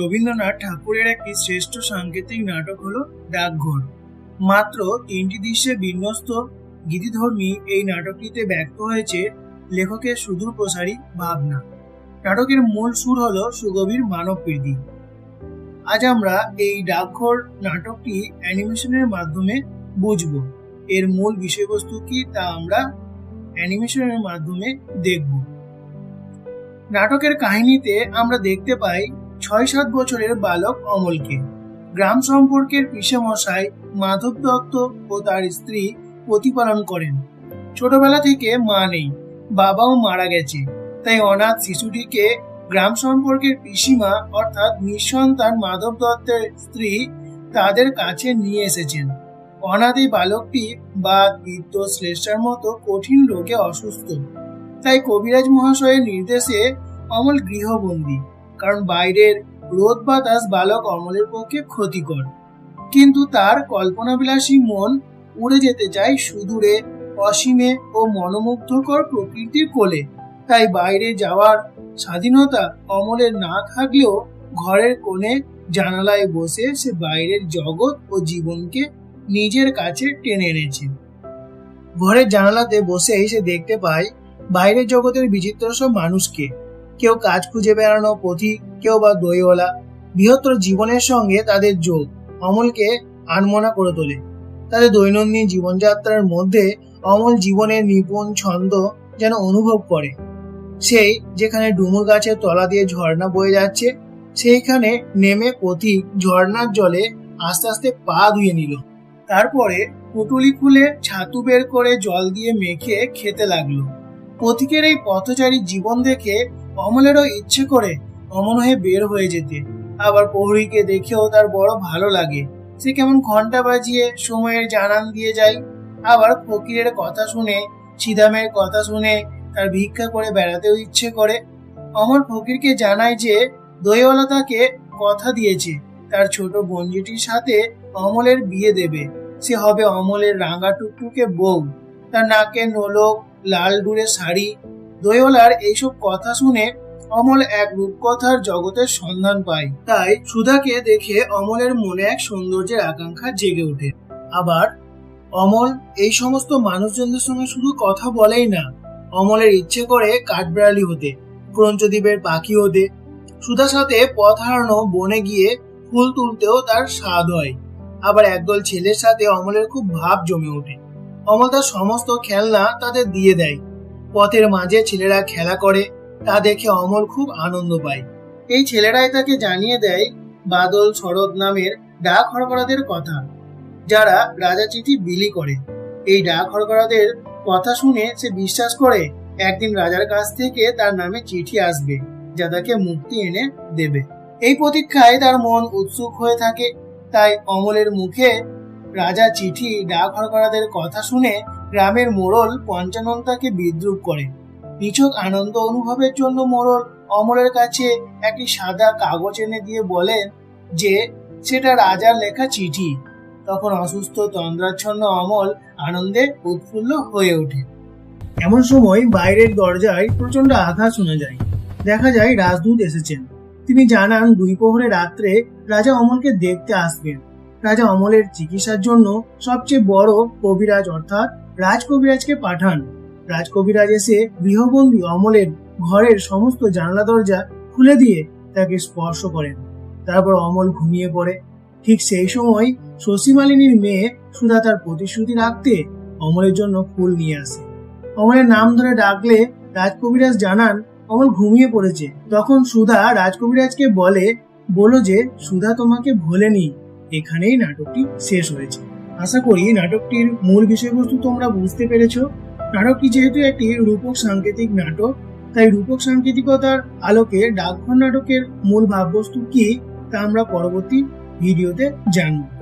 রবীন্দ্রনাথ ঠাকুরের একটি শ্রেষ্ঠ সাংকেতিক নাটক হলো ডাকঘর। মাত্র তিনটি দৃশ্যে বিন্যস্ত গীতিধর্মী এই নাটকটিতে ব্যক্ত হয়েছে লেখকের সুদূর প্রসারী ভাবনা। নাটকের মূল সুর হল সুগভীর মানব প্রীতি। আজ আমরা এই ডাকঘর নাটকটি অ্যানিমেশনের মাধ্যমে বুঝব। এর মূল বিষয়বস্তু কি তা আমরা অ্যানিমেশনের মাধ্যমে দেখব। নাটকের কাহিনীতে আমরা দেখতে পাই ছয় সাত বছরের বালক অমলকে। গ্রাম সম্পর্কের পিসেমশাই মাধব দত্ত ও তার স্ত্রী প্রতিপালন করেন। ছোটবেলা থেকে মা নেই, বাবাও মারা গেছে। তাই অনাথ শিশুটিকে গ্রাম সম্পর্কের পিসিমা অর্থাৎ নিঃসন্তান মাধব দত্তের স্ত্রী তাদের কাছে নিয়ে এসেছেন। অনাথ এই বালকটি বা বৃদ্ধ শ্লেষার মতো কঠিন রোগে অসুস্থ। তাই কবিরাজ মহাশয়ের নির্দেশে অমল গৃহবন্দী। কারণ বাইরের রোদ বাতাস বালক অমলের পক্ষে ক্ষতিকর। কিন্তু তার কল্পনাবিলাসী মন উড়ে যেতে চায় সুদূরে, অসীমে ও মনোমুগ্ধকর প্রকৃতির কোলে। তাই বাইরে যাওয়ার স্বাধীনতা অমলের না থাকলেও ঘরের কোণে জানালায় বসে সে বাইরের জগৎ ও জীবনকে নিজের কাছে টেনে এনেছে। ঘরের জানালাতে বসেই সে দেখতে পায়, বাইরের জগতের বিচিত্র সব মানুষকে। কেউ কাজ খুঁজে বেড়ানো পথিক, কেউ বা দইওয়ালা। বৃহত্তর জীবনের সঙ্গে তাদের যোগ, অমলকে আনমনা করে তোলে। তাদের দৈনন্দিন জীবনযাত্রার মধ্যে অমল জীবনের নিপুণ ছন্দ যেন অনুভব করে। সেই যেখানে ডুমুর গাছের তলা দিয়ে ঝর্ণা বয়ে যাচ্ছে, সেইখানে নেমে পথিক ঝর্ণার জলে আস্তে আস্তে পা ধুয়ে নিল। তারপরে পুটুলি খুলে ছাতু বের করে জল দিয়ে মেখে খেতে লাগল। পথিকের এই পথচারী জীবন দেখে অমলেরও ইচ্ছে করে অমন হয়ে বের হয়ে যেতে। আবার প্রহরীকে দেখেও তার বড় ভালো লাগে। সে কেমন ঘণ্টা বাজিয়ে সময়ের জানান দিয়ে যায়। আবার ফকিরের কথা শুনে ছিদামের কথা শুনে তার ভিক্ষা করে বেড়াতেও ইচ্ছে করে। অমর ফকিরকে জানায় যে দইওয়ালা তাকে কথা দিয়েছে। তার ছোট বঞ্জিটির সাথে অমলের বিয়ে দেবে। সে হবে অমলের রাঙা টুকটুকে বউ। তার নাকে নোলক, লাল ডুরে শাড়ি দইওয়ালার এইসব কথা শুনে অমল এক রূপকথার জগতের সন্ধান পায়। তাই সুধাকে দেখে অমলের মনে এক সৌন্দর্যের আকাঙ্ক্ষা জেগে ওঠে। আবার অমল এই সমস্ত মানুষজনদের সঙ্গে শুধু কথা বলেই না, অমলের ইচ্ছে করে কাঠবিড়ালি হতে ক্রঞ্চদ্বীপের পাখি হতে, সুধার সাথে পথ হারানো বনে গিয়ে ফুল তুলতেও তার স্বাদ হয়। আবার একদল ছেলের সাথে অমলের খুব ভাব জমে ওঠে। অমল তার সমস্ত খেলনা তাদের দিয়ে দেয়। পথের মাঝে ছেলেরা খেলা করে, তা দেখে অমল খুব আনন্দ পায়। এই ছেলেরাই তাকে জানিয়ে দেয়, বাদল শরৎ নামের ডাক হরকরাদের কথা, যারা রাজা চিঠি বিলি করে। এই ডাক হরকরাদের কথা শুনে সে বিশ্বাস করে, একদিন রাজার কাছ থেকে তার নামে চিঠি আসবে, যা তাকে মুক্তি এনে দেবে। এই প্রতীক্ষায় তার মন উৎসুক হয়ে থাকে। তাই অমলের মুখে রাজা চিঠি ডাক হরকরাদের কথা শুনে গ্রামের মোড়ল পঞ্চানন তাকে বিদ্রুপ করে। নিছক আনন্দ অনুভবের জন্য মোড়ল অমলের কাছে একটি সাদা কাগজ এনে দিয়ে বলেন যে, সেটা রাজার লেখা চিঠি। তখন অসুস্থ তন্দ্রাচ্ছন্ন অমল আনন্দে উৎফুল্ল হয়ে ওঠে। এমন সময় বাইরের দরজায় প্রচণ্ড আঘাত শোনা যায়। দেখা যায় রাজদূত এসেছেন। তিনি জানান দুই প্রহরে রাত্রে রাজা অমলকে দেখতে আসবেন। রাজা অমলের চিকিৎসার জন্য সবচেয়ে বড় কবিরাজ অর্থাৎ রাজকবিরাজকে পাঠান। রাজকবিরাজ এসে গৃহবন্দী অমলের ঘরের সমস্ত জানলা দরজা খুলে দিয়ে তাকে স্পর্শ করেন। তারপর অমল ঘুমিয়ে পড়ে। ঠিক সেই সময় শশীমালিনীর মেয়ে সুধা তার প্রতিশ্রুতি রাখতে অমলের জন্য ফুল নিয়ে আসে। অমলের নাম ধরে ডাকলে রাজকবিরাজ জানান, অমল ঘুমিয়ে পড়েছে। তখন সুধা রাজকবিরাজকে বলে, বলো যে সুধা তোমাকে ভোলেনি। এখানেই নাটকটি শেষ হয়েছে। আশা করি নাটকটির মূল বিষয়বস্তু তোমরা বুঝতে পেরেছ। নাটকটি যেহেতু একটি রূপক সাংকেতিক নাটক, তাই রূপক সাংকেতিকতার আলোকে ডাকঘর নাটকের মূল ভাববস্তু কি তা আমরা পরবর্তী ভিডিওতে জানব।